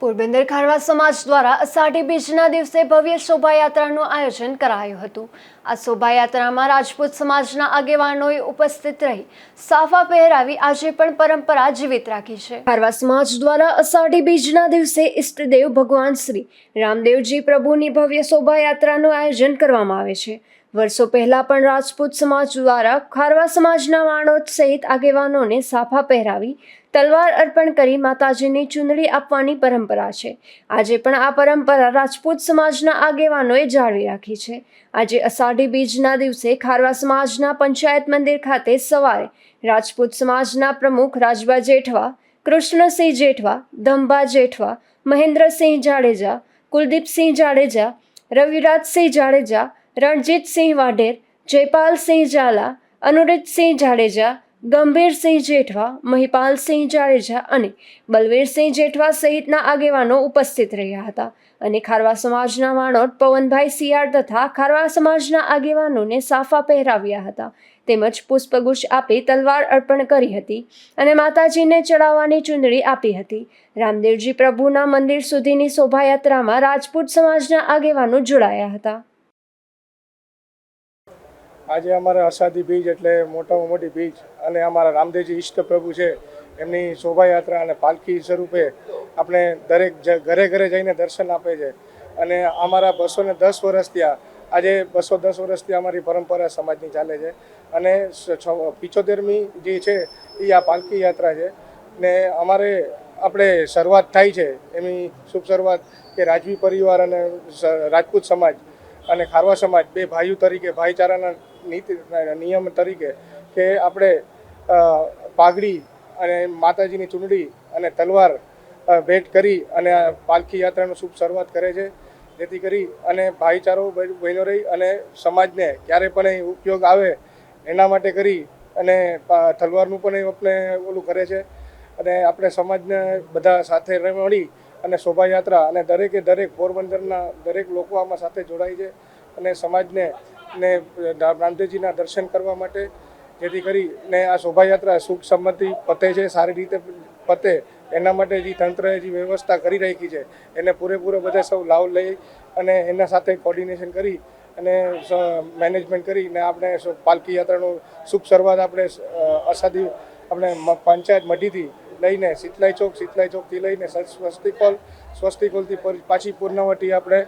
પોરબંદર ખારવા સમાજ દ્વારા અષાઢી બીજના દિવસે ભવ્ય શોભાયાત્રાનું આયોજન કરાયું હતું. આ શોભાયાત્રામાં રાજપૂત સમાજના આગેવાનોએ ઉપસ્થિત રહી સાફા પહેરાવી આજે પણ પરંપરા જીવિત રાખી છે. ખારવા સમાજ દ્વારા અષાઢી બીજના દિવસે ઈષ્ટદેવ ભગવાન શ્રી રામદેવજી પ્રભુની ભવ્ય શોભાયાત્રાનું આયોજન કરવામાં આવે છે. વર્ષો પહેલા પણ રાજપૂત સમાજ દ્વારા ખારવા સમાજના વાણોદ સહિત આગેવાનોને સાફા પહેરાવી તલવાર અર્પણ કરી માતાજીની ચૂંદડી આપવાની પરંપરા છે. આજે પણ આ પરંપરા રાજપૂત સમાજના આગેવાનોએ જાળવી રાખી છે. આજે અષાઢી બીજના દિવસે ખારવા સમાજના પંચાયત મંદિર ખાતે સવારે રાજપૂત સમાજના પ્રમુખ રાજબા જેઠવા, કૃષ્ણસિંહ જેઠવા ધંભા જેઠવા, મહેન્દ્રસિંહ જાડેજા, કુલદીપસિંહ જાડેજા, રવિરાજસિંહ જાડેજા, રણજીતસિંહ વાઢેર, જયપાલસિંહ ઝાલા, અનુરીતસિંહ જાડેજા ગંભીરસિંહ જેઠવા, મહિપાલસિંહ જાડેજા અને બલવીરસિંહ જેઠવા સહિતના આગેવાનો ઉપસ્થિત રહ્યા હતા અને ખારવા સમાજના માણોટ પવનભાઈ સિયાળ તથા ખારવા સમાજના આગેવાનોને સાફા પહેરાવ્યા હતા. તેમજ પુષ્પગુચ્છ આપી તલવાર અર્પણ કરી હતી અને માતાજીને ચડાવવાની ચૂંદડી આપી હતી. રામદેવજી પ્રભુના મંદિર સુધીની શોભાયાત્રામાં રાજપૂત સમાજના આગેવાનો જોડાયા હતા. આજે અમારા અસાદી બીજ એટલે મોટામાં મોટી બીજ અને અમારા રામદેવજી ઈષ્ટ પ્રભુ છે, એમની શોભાયાત્રા અને પાલખી સ્વરૂપે આપણે દરેક ઘરે ઘરે જઈને દર્શન આપે છે. અને અમારા બસો ને દસ વર્ષ ત્યાં આજે બસો દસ વર્ષથી અમારી પરંપરા સમાજની ચાલે છે. અને પિચોતેરમી જે છે એ આ પાલખી યાત્રા છે. ને અમારે આપણે શરૂઆત થાય છે, એની શુભ શરૂઆત કે રાજવી પરિવાર અને રાજપૂત સમાજ અને ખારવા સમાજ, બે ભાઈઓ તરીકે ભાઈચારાના નીતિ નિયમ તરીકે કે આપણે પાઘડી અને માતાજીની ચૂંટણી અને તલવાર ભેટ કરી અને પાલખી યાત્રાનું શુભ શરૂઆત કરે છે. જેથી કરી અને ભાઈચારો બહેનો રહી અને સમાજને ક્યારે પણ એ ઉપયોગ આવે એના માટે કરી અને તલવારનું પણ એ આપણે ઓલું કરે છે. અને આપણે સમાજને બધા સાથે મળી અને શોભાયાત્રા અને દરેકે દરેક પોરબંદરના દરેક લોકો આમાં સાથે જોડાય છે. અને સમાજને ને રામદેવજીના દર્શન કરવા માટે જેથી કરી ને આ શોભાયાત્રા સુખ સંમતિ પતે છે સારી રીતે પતે એના માટે જે તંત્રએ જે વ્યવસ્થા કરી રાખી છે એને પૂરેપૂરો બધા સૌ લાભ લઈ અને એના સાથે કોર્ડિનેશન કરી અને મેનેજમેન્ટ કરીને આપણે પાલકી યાત્રાનો શુભ શરૂઆત આપણે અ, આપણે પંચાયત મઢીથી લઈને શીતલાઈ ચોક શીતલાઈ ચોકથી લઈને સ્વસ્તિક હોલ સ્વસ્તિક હોલથી પાછી પૂર્ણાવટી આપણે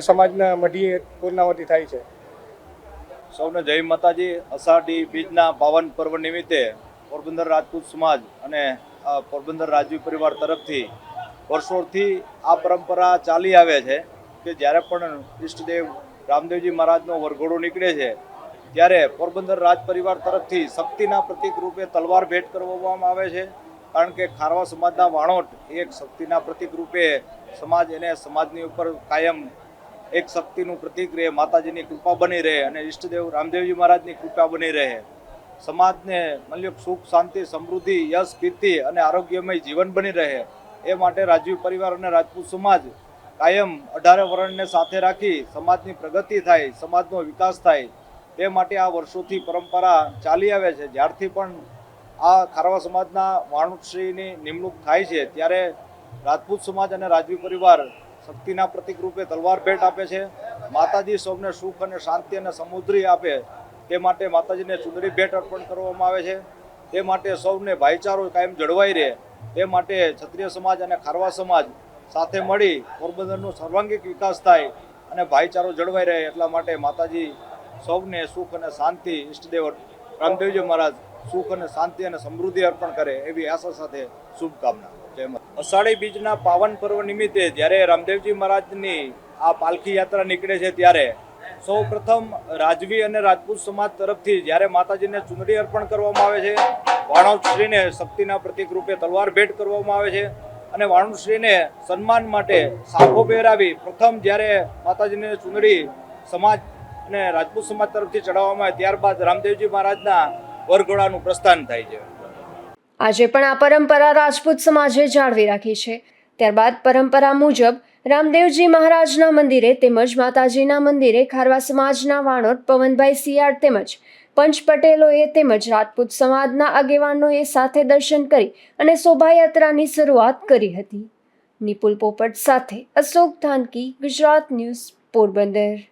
સમાજના મઢીએ પૂર્ણાવટી થાય છે. સૌને જય માતાજી. અષાઢી બીજના પાવન પર્વ નિમિત્તે પોરબંદર રાજપૂત સમાજ અને પોરબંદર રાજવી પરિવાર તરફથી વર્ષોથી આ પરંપરા ચાલી આવે છે કે જ્યારે પણ ઈષ્ટદેવ રામદેવજી મહારાજનો વરઘોડો નીકળે છે, ત્યારે પોરબંદર રાજ પરિવાર તરફથી શક્તિના પ્રતિક રૂપે તલવાર ભેટ કરવામાં આવે છે. કારણ કે ખારવા સમાજના વાણોટ એક શક્તિના પ્રતિક રૂપે સમાજ એને સમાજની ઉપર કાયમ એક શક્તિનું પ્રતીક રહે, માતાજીની કૃપા બની રહે અને ઈષ્ટદેવ રામદેવજી મહારાજની કૃપા બની રહે. સમાજને મતલબ સુખ, શાંતિ, સમૃદ્ધિ, યશ, કીર્તિ અને આરોગ્યમય જીવન બની રહે. એ માટે રાજવી પરિવાર અને રાજપૂત સમાજ કાયમ અઢારે વર્ણને સાથે રાખી સમાજની પ્રગતિ થાય, સમાજનો વિકાસ થાય. તે માટે આ વર્ષોથી પરંપરા ચાલી આવે છે. જ્યારથી પણ આ ખારવા સમાજના વાણુશ્રીની નિમણૂક થાય છે, ત્યારે રાજપૂત સમાજ અને રાજવી પરિવાર શક્તિના પ્રતિક રૂપે તલવાર ભેટ આપે છે. માતાજી સૌને સુખ અને શાંતિ અને સમુદ્રી આપે. તે માટે માતાજીને ચુંદડી ભેટ અર્પણ કરવામાં આવે છે. તે માટે સૌને ભાઈચારો કાયમ જળવાઈ રહે. તે માટે ક્ષત્રિય સમાજ અને ખારવા સમાજ સાથે મળી પોરબંદરનો સર્વાંગીક વિકાસ થાય અને ભાઈચારો જળવાઈ રહે એટલા માટે માતાજી સૌને સુખ અને શાંતિ ઈષ્ટદેવ રામદેવજી મહારાજ સુખ અને શાંતિ અને સમૃદ્ધિ અર્પણ કરે એવી આશા સાથે શુભકામના. અષાઢી બીજના પાવન પર્વ નિમિત્તે જ્યારે રામદેવજી મહારાજની આ પાલખી યાત્રા નીકળે છે ત્યારે સૌ પ્રથમ રાજવી અને રાજપૂત સમાજ તરફથી જ્યારે માતાજીને ચુંદડી અર્પણ કરવામાં આવે છે વાણવશ્રીને શક્તિના પ્રતિક રૂપે તલવાર ભેટ કરવામાં આવે છે અને વાણવશ્રીને સન્માન માટે સાફો પહેરાવી પ્રથમ જ્યારે માતાજીને ચુંદડી સમાજ અને રાજપૂત સમાજ તરફથી ચડાવવામાં આવે ત્યારબાદ રામદેવજી મહારાજના વરઘોડાનું પ્રસ્થાન થાય છે. આજે પણ આ પરંપરા રાજપૂત સમાજે જાળવી રાખી છે. ત્યારબાદ પરંપરા મુજબ, રામદેવજી મહારાજના મંદિરે તેમજ માતાજીના મંદિરે ખારવા સમાજના વાણોટ પવનભાઈ સિયાળ તેમજ પંચ પટેલોએ તેમજ રાજપૂત સમાજના આગેવાનોએ સાથે દર્શન કરી અને શોભાયાત્રાની શરૂઆત કરી હતી. નિપુલ પોપટ સાથે અશોક ધાનકી, ગુજરાત ન્યૂઝ પોરબંદર.